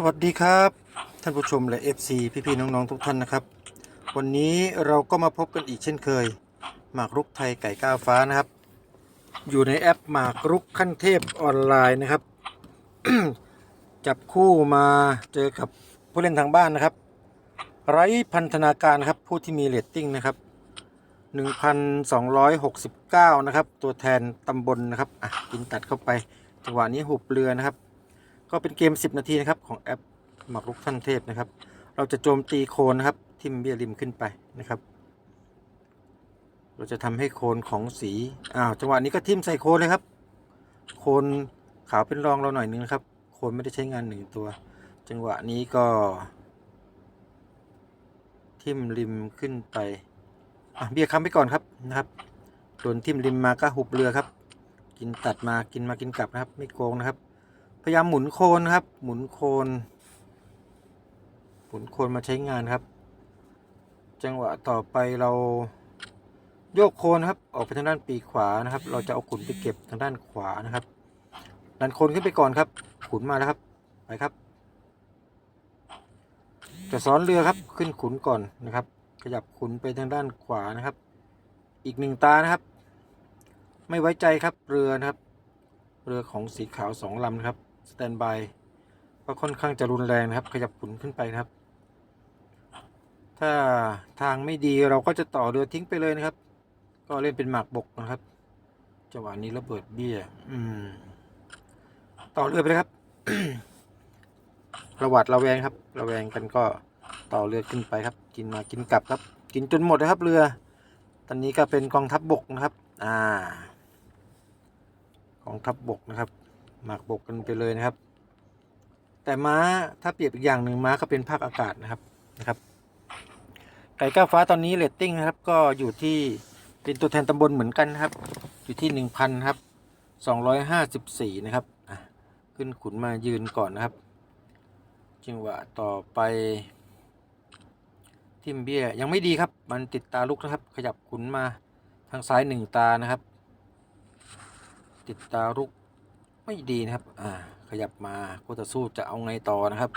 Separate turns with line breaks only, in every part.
สวัสดีครับ ท่านผู้ชมและ FC พี่ๆน้องๆทุกท่านนะครับ วันนี้เราก็มาพบกันอีกเช่นเคย หมากรุกไทยไก่ก้าวฟ้านะครับ อยู่ในแอปหมากรุกขั้นเทพออนไลน์นะครับ จับคู่มาเจอกับผู้เล่นทางบ้านนะครับ ไร้พันธนาการครับผู้ที่มีเรตติ้งนะครับ 1,269 นะครับ ตัวแทนตำบลนะครับอะกินตัดเข้าไปจังหวะนี้หุบเรือนะครับ ก็เป็นเกม 10 นาทีนะครับของแอปหมากรุกท่านเทพนะครับ เราจะโจมตีโคนนะครับทิมเบียริมขึ้นไปนะครับ เราจะทำให้โคนของสีอ้าวจังหวะนี้ก็ทิมใส่โคนเลยครับ โคนขาวเป็นรองเราหน่อยนึงนะครับ โคนไม่ได้ใช้งานหนึ่งตัว จังหวะนี้ก็ ทิมริมขึ้นไปอะเบี้ยค้ำไปก่อนครับนะครับโดนทิมริมมาก็หุบเรือครับ กินตัดมากินมากินกลับนะครับ ไม่โกงนะครับ พยายามหมุนโคนครับ หมุนโคนหมุนโคนมาใช้งานครับ จังหวะต่อไปเราโยกโคนครับ ออกไปทางด้านปีกขวานะครับ เราจะเอาขุนไปเก็บทางด้านขวานะครับ ดันโคนขึ้นไปก่อนครับ ขุนมาแล้วครับไปครับ จะซ้อนเรือครับขึ้นขุนก่อนนะครับ ขยับขุนไปทางด้านขวานะครับ อีกหนึ่งตานะครับ ไม่ไว้ใจครับเรือนะครับ เรือของสีขาวสองลำนะครับ สแตนบายก็ค่อนข้างจะรุนแรงนะครับ ขยับขุนขึ้นไปนะครับ ถ้าทางไม่ดีเราก็จะต่อเรือทิ้งไปเลยนะครับ ก็เล่นเป็นหมากบกนะครับจังหวะนี้ระเบิดเบี้ย อืม ต่อเรือไปเลยครับระหวัดระแวงครับ ระแวงกันก็ต่อเรือขึ้นไปครับ กินมากินกลับครับ กินจนหมดนะครับ เรือ ตอนนี้ก็เป็นกองทัพบบกนะครับ อ่า กองทัพบบกนะครับ หมากบกกันไปเลยนะครับ แต่ม้าถ้าเปรียบอีกอย่างหนึ่งม้าก็เป็นภาคอากาศนะครับนะครับ ไก่ก้าวฟ้าตอนนี้เรตติ้งนะครับ ก็อยู่ที่เป็นตัวแทนตำบลเหมือนกันนะครับ อยู่ที่หนึ่งพันครับสองร้อยห้าสิบสี่นะครับขึ้นขุนมายืนก่อนนะครับจังหวะต่อไปทิมเบี้ยยังไม่ดีครับ มันติดตาลุกนะครับ ขยับขุนมาทางซ้ายหนึ่งตานะครับ ติดตาลุก ไม่ดีนะครับ อ่า ขยับมาก็จะสู้จะเอาไงต่อนะครับ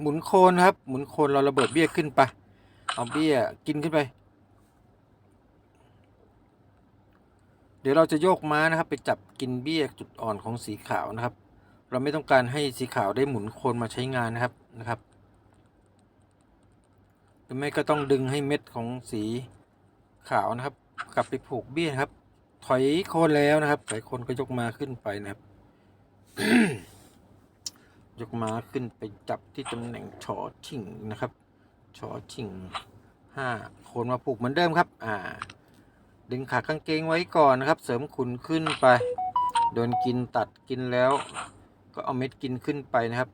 หมุนโคนนครับ หมุนโคนเราระเบิดเบี้ยขึ้นไป เอาเบี้ยกินขึ้นไป เดี๋ยวเราจะโยกม้านะครับ ไปจับกินเบี้ยจุดอ่อนของสีขาวนะครับ เราไม่ต้องการให้สีขาวได้หมุนโคนมาใช้งานนะครับนะครับหรือไม่ก็ต้องดึงให้เม็ดของสีขาวนะครับ กลับไปผูกเบี้ยครับ ถอยโคนแล้วนะครับถอยโคนก็ยกมาขึ้นไปนะครับ ยกมาขึ้นไปจับที่ตำแหน่งชอชิงนะครับชอชิงห้าโคนมาผูกเหมือนเดิมครับ อ่า ดึงขากางเกงไว้ก่อนนะครับ เสริมขุนขึ้นไป โดนกินตัดกินแล้ว ก็เอาเม็ดกินขึ้นไปนะครับ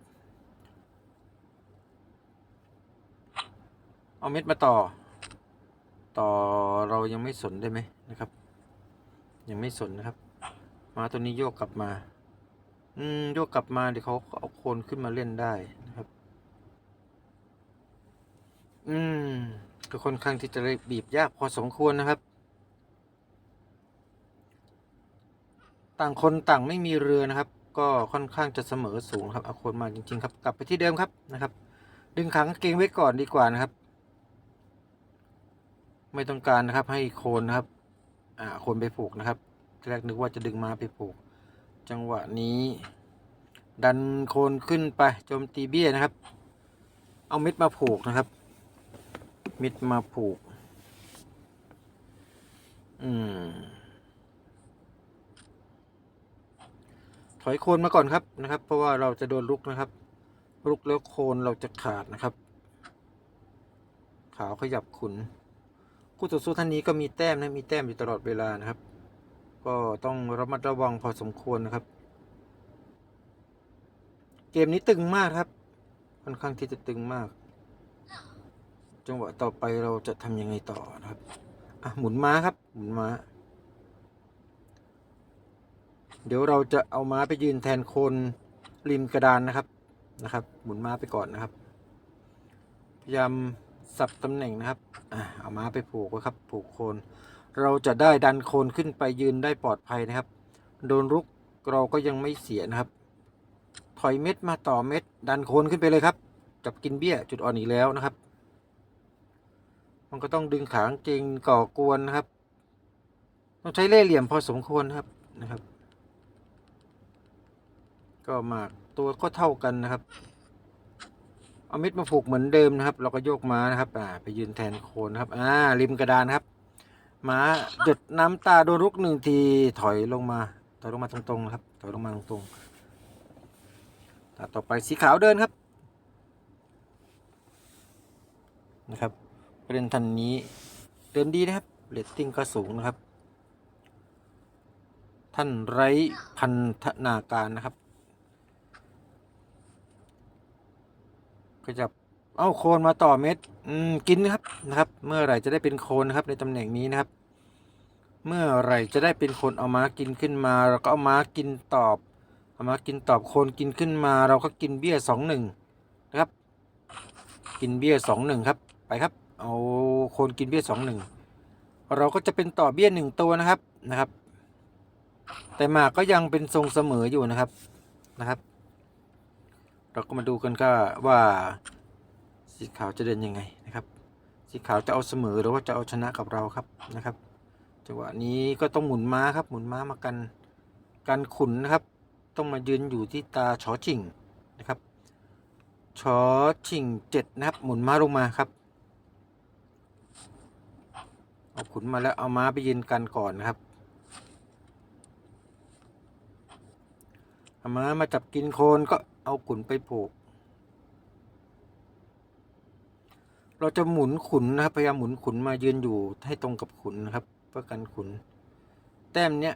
เอาเม็ดมาต่อ ต่อเรายังไม่สนได้ไหมนะครับ ยังไม่สนนะครับ มาตัวนี้โยกกลับมา อืมโยกกลับมาเดี๋ยวเขาเอาโคนขึ้นมาเล่นได้นะครับ อืมก็ค่อนข้างที่จะบีบยากพอสมควรนะครับ ต่างคนต่างไม่มีเรือนะครับ ก็ค่อนข้างจะเสมอสูงครับเอาโคนมาจริง ๆ ครับ กลับไปที่เดิมครับนะครับ ดึงขังกางเกงไว้ก่อนดีกว่านะครับ ไม่ต้องการนะครับให้โคนนะครับ อ่าคนไปผูกนะครับแรกนึกว่าจะดึงมาไปผูก จังหวะนี้ ดันโคนขึ้นไปโจมตีเบี้ยนะครับ เอาม็ดมาผูกนะครับม็ดมาผูก อืมถอยโคนมาก่อนครับนะครับ เพราะว่าเราจะโดนลุกนะครับ ลุกแล้วโคนเราจะขาดนะครับ ขาวขยับขุน คู่ต่อสู้ท่านนี้ก็มีแต้มนะมีแต้มอยู่ตลอดเวลานะครับ ก็ต้องระมัดระวังพอสมควรนะครับ เกมนี้ตึงมากครับค่อนข้างที่จะตึงมาก จังหวะต่อไปเราจะทำยังไงต่อนะครับอะหมุนม้าครับ หมุนม้า เดี๋ยวเราจะเอาม้าไปยืนแทนคน ริมกระดานนะครับนะครับ หมุนม้าไปก่อนนะครับ พยายาม สับตำแหน่งนะครับเอาม้าไปผูกไว้ครับ ผูกโคน เราจะได้ดันโคนขึ้นไปยืนได้ปลอดภัยนะครับ โดนรุกเราก็ยังไม่เสียนะครับ ถอยเม็ดมาต่อเม็ด ดันโคนขึ้นไปเลยครับ จับกินเบี้ยจุดอ่อนอีกแล้วนะครับ มันก็ต้องดึงขางเกงก่อกวนนะครับ ต้องใช้เล่ห์เหลี่ยมพอสมควรนะครับนะครับ ก็มากตัวก็เท่ากันนะครับ เอาเม็ดมาผูกเหมือนเดิมนะครับ เราก็โยกม้านะครับ อ่า ไปยืนแทนโคนครับ อ่า ริมกระดานครับ ม้าหยดน้ำตาโดนรุกหนึ่งทีถอยลงมา ถอยลงมาตรงๆนะครับ ถอยลงมาตรงๆตาต่อไปสีขาวเดินครับ นะครับประเด็นทันนี้เดินดีนะครับเรตติ้งก็สูงนะครับ ท่านไร้พันธนาการนะครับ ก็จะเอาโคนมาต่อเม็ดอืมกินครับนะครับ เมื่อไหร่จะได้เป็นโคนนะครับ ในตำแหน่งนี้นะครับ เมื่อไหร่จะได้เป็นโคนเอาม้ากินขึ้นมาเราก็เอาม้ากินตอบเอาม้ากินตอบโคนกินขึ้นมา เราก็กินเบี้ยสองหนึ่งนะครับ กินเบี้ยสองหนึ่งครับ ไปครับ เอาโคนกินเบี้ยสองหนึ่งเราก็จะเป็นต่อเบี้ยหนึ่งตัวนะครับนะครับ แต่หมากก็ยังเป็นทรงเสมออยู่นะครับนะครับ เราก็มาดูกันก็ว่าสีขาวจะเดินยังไงนะครับ สีขาวจะเอาเสมอหรือว่าจะเอาชนะกับเราครับนะครับจังหวะนี้ก็ต้องหมุนม้าครับ หมุนม้ามากันกันขุนนะครับ ต้องมายืนอยู่ที่ตาชอชิงนะครับชอชิงเจ็ดนะครับ หมุนม้าลงมาครับเอาขุนมาแล้วเอาม้าไปยืนกันก่อนนะครับเอาม้ามาจับกินโคนก็ เอาขุนไปผูก เราจะหมุนขุนนะครับ พยายามหมุนขุนมายืนอยู่ให้ตรงกับขุนนะครับเพื่อกันขุน แต้มเนี้ย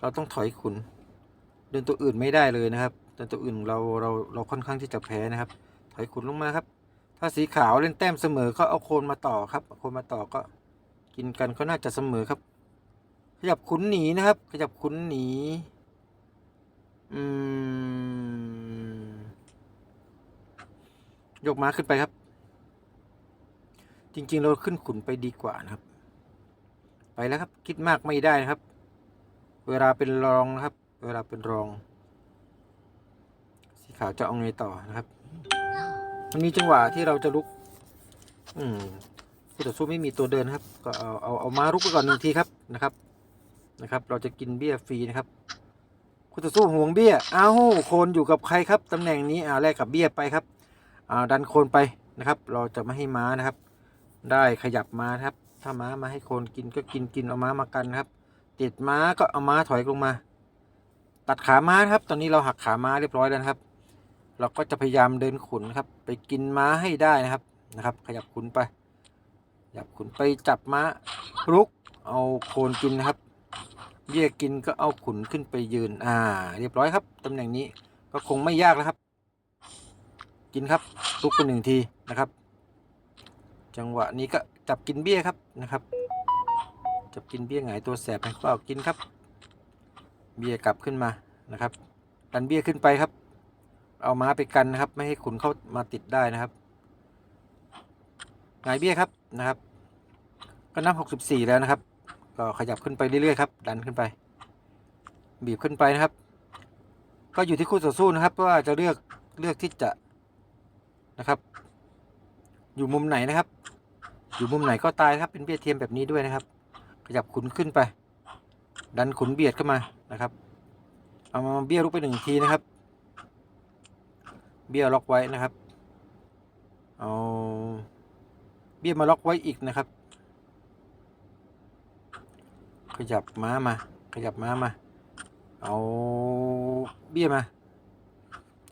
เราต้องถอยขุน เดินตัวอื่นไม่ได้เลยนะครับเดินตัวอื่นเราเราเราค่อนข้างที่จะแพ้นะครับ ถอยขุนลงมาครับ ถ้าสีขาวเล่นแต้มเสมอก็เอาโคนมาต่อครับโคนมาต่อก็กินกันก็น่าจะเสมอครับ ขยับขุนหนีนะครับ ขยับขุนหนี อืม ยกม้าขึ้นไปครับ จริง ๆ เราขึ้นขุนไปดีกว่านะครับ ไปแล้วครับ คิดมากไม่ได้นะครับ เวลาเป็นรองนะครับ เวลาเป็นรอง สีขาวจะเอาไงต่อนะครับมันมีจังหวะที่เราจะลุก อืมผู้ต่อสู้ไม่มีตัวเดินครับ ก็เอาเอาเอามารุกไปก่อนหนึ่งทีครับนะครับ นะครับ เราจะกินเบี้ยฟรีนะครับคุณต่อสู้ห่วงเบี้ย อ้าวโคนอยู่กับใครครับตำแหน่งนี้อ่าแลกกับเบี้ยไปครับ ดันโคนไปนะครับ เราจะไม่ให้ม้านะครับ ได้ขยับม้านะครับ ถ้าม้ามาให้โคนกินก็กินกินเอาม้ามากันนะครับ ติดม้าก็เอาม้าถอยลงมา ตัดขาม้านะครับ ตอนนี้เราหักขาม้าเรียบร้อยแล้วครับ เราก็จะพยายามเดินขุนครับ ไปกินม้าให้ได้นะครับนะครับ ขยับขุนไปขยับขุนไปจับม้ารุกเอาโคนกินนะครับเบี้ยกินก็เอาขุนขึ้นไปยืน อ่า เรียบร้อยครับ ตำแหน่งนี้ก็คงไม่ยากแล้วครับ กินครับลุกไปหนึ่งทีนะครับ จังหวะนี้ก็จับกินเบี้ยครับนะครับ จับกินเบี้ยหงายตัวแสบให้ก็เอากินครับ เบี้ยกลับขึ้นมานะครับ ดันเบี้ยขึ้นไปครับ เอาม้าไปกันนะครับ ไม่ให้ขุนเข้ามาติดได้นะครับหงายเบี้ยครับนะครับ ก็นับหกสิบสี่แล้วนะครับ ก็ขยับขึ้นไปเรื่อยๆครับ ดันขึ้นไป บีบขึ้นไปนะครับ ก็อยู่ที่คู่ต่อสู้นะครับว่าจะเลือกเลือกที่จะ นะครับ อยู่มุมไหนนะครับ อยู่มุมไหนก็ตายครับ เป็นเบี้ยเทียมแบบนี้ด้วยนะครับ ขยับขุนขึ้นไป ดันขุนเบียดเข้ามานะครับ เอามาเบี้ยลุกไปหนึ่งทีนะครับ เบี้ยล็อกไว้นะครับ เอาเบี้ยมาล็อกไว้อีกนะครับ ขยับม้ามา ขยับม้ามา เอาเบี้ยมา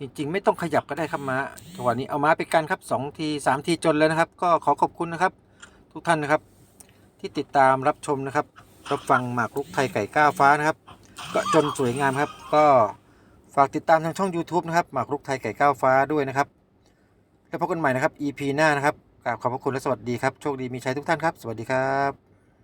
จริง ๆ ไม่ต้องขยับก็ได้ครับม้าจังหวะนี้เอาม้าไปกันครับสองทีสามทีจนแล้วนะครับ ก็ขอขอบคุณนะครับ ทุกท่านนะครับ ที่ติดตามรับชมนะครับรับฟังหมากรุกไทยไก่ก้าวฟ้านะครับ ก็จนสวยงามครับ ก็ฝากติดตามทางช่อง YouTube นะครับหมากรุกไทยไก่ก้าวฟ้าด้วยนะครับ แล้วพบกันใหม่นะครับ EP หน้านะครับกราบขอบพระคุณและสวัสดีครับโชคดีมีชัยทุกท่านครับ สวัสดีครับ